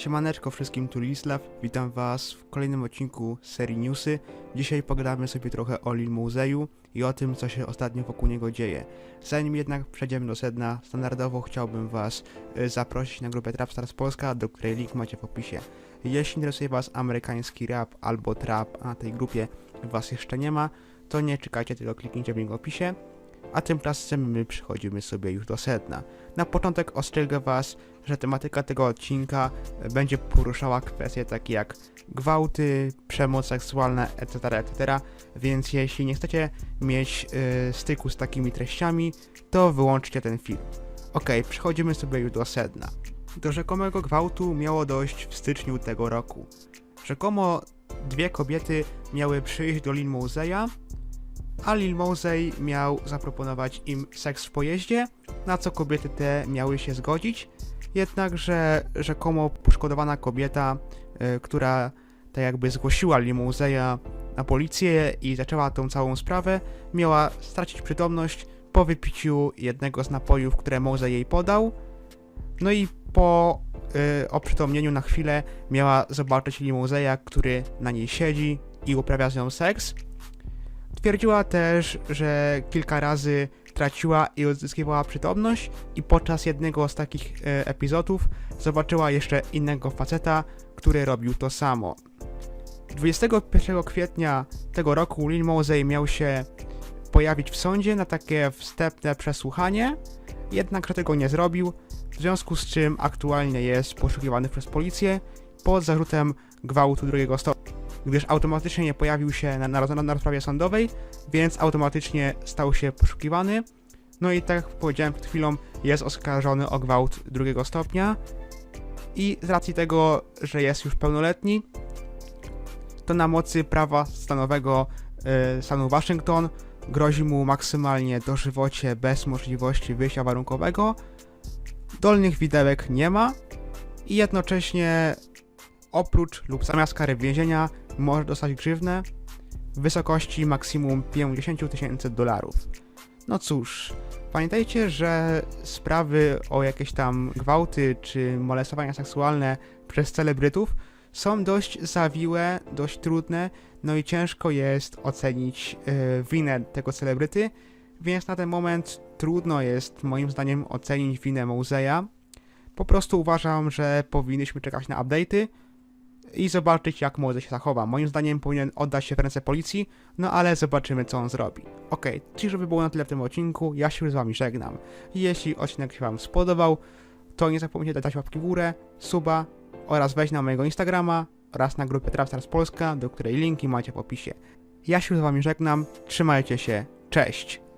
Siemaneczko wszystkim, tu Lislav. Witam was w kolejnym odcinku serii Newsy. Dzisiaj pogadamy sobie trochę o Lil Muzeju i o tym, co się ostatnio wokół niego dzieje. Zanim jednak przejdziemy do sedna, standardowo chciałbym was y, zaprosić na grupę Trapstars Polska, do której link macie w opisie. Jeśli interesuje was amerykański rap albo trap, a na tej grupie was jeszcze nie ma, to nie czekajcie, tylko kliknijcie w link w opisie. A tymczasem my przechodzimy sobie już do sedna. Na początek ostrzegę was, że tematyka tego odcinka będzie poruszała kwestie takie jak gwałty, przemoc seksualna, etc., etc., więc jeśli nie chcecie mieć y, styku z takimi treściami, to wyłączcie ten film. Ok, przechodzimy sobie już do sedna. Do rzekomego gwałtu miało dojść w styczniu tego roku. Rzekomo dwie kobiety miały przyjść do Lil Mosey'a, a Lil Mosey miał zaproponować im seks w pojeździe, na co kobiety te miały się zgodzić, jednakże rzekomo poszkodowana kobieta, y, która tak jakby zgłosiła Lil Mosey'a na policję i zaczęła tą całą sprawę, miała stracić przytomność po wypiciu jednego z napojów, które Mosey jej podał, no i po y, oprzytomnieniu na chwilę miała zobaczyć Lil Mosey'a, który na niej siedzi i uprawia z nią seks. Twierdziła też, że kilka razy traciła i odzyskiwała przytomność i podczas jednego z takich e, epizodów zobaczyła jeszcze innego faceta, który robił to samo. 21 kwietnia tego roku Lil Mosey miał się pojawić w sądzie na takie wstępne przesłuchanie, jednakże tego nie zrobił, w związku z czym aktualnie jest poszukiwany przez policję pod zarzutem gwałtu drugiego stopnia, gdyż automatycznie nie pojawił się na, na, na, rozprawie sądowej, więc automatycznie stał się poszukiwany. No i tak jak powiedziałem przed chwilą, jest oskarżony o gwałt drugiego stopnia i z racji tego, że jest już pełnoletni, to na mocy prawa stanowego e, stanu Waszyngton grozi mu maksymalnie dożywocie bez możliwości wyjścia warunkowego. Dolnych widełek nie ma i jednocześnie oprócz lub zamiast kary więzienia może dostać grzywnę w wysokości maksimum 50 tysięcy dolarów. No cóż, pamiętajcie, że sprawy o jakieś tam gwałty czy molestowania seksualne przez celebrytów są dość zawiłe, dość trudne, no i ciężko jest ocenić e, winę tego celebryty, więc na ten moment trudno jest moim zdaniem ocenić winę Moseya. Po prostu uważam, że powinniśmy czekać na update'y i zobaczyć jak Mosey się zachowa. Moim zdaniem powinien oddać się w ręce policji, no ale zobaczymy co on zrobi. Okej, czyli żeby było na tyle w tym odcinku, ja się z wami żegnam. Jeśli odcinek się wam spodobał, to nie zapomnijcie dać łapki w górę, suba oraz wejść na mojego Instagrama oraz na grupę Trapstars Polska, do której linki macie w opisie. Ja się z wami żegnam, trzymajcie się, cześć!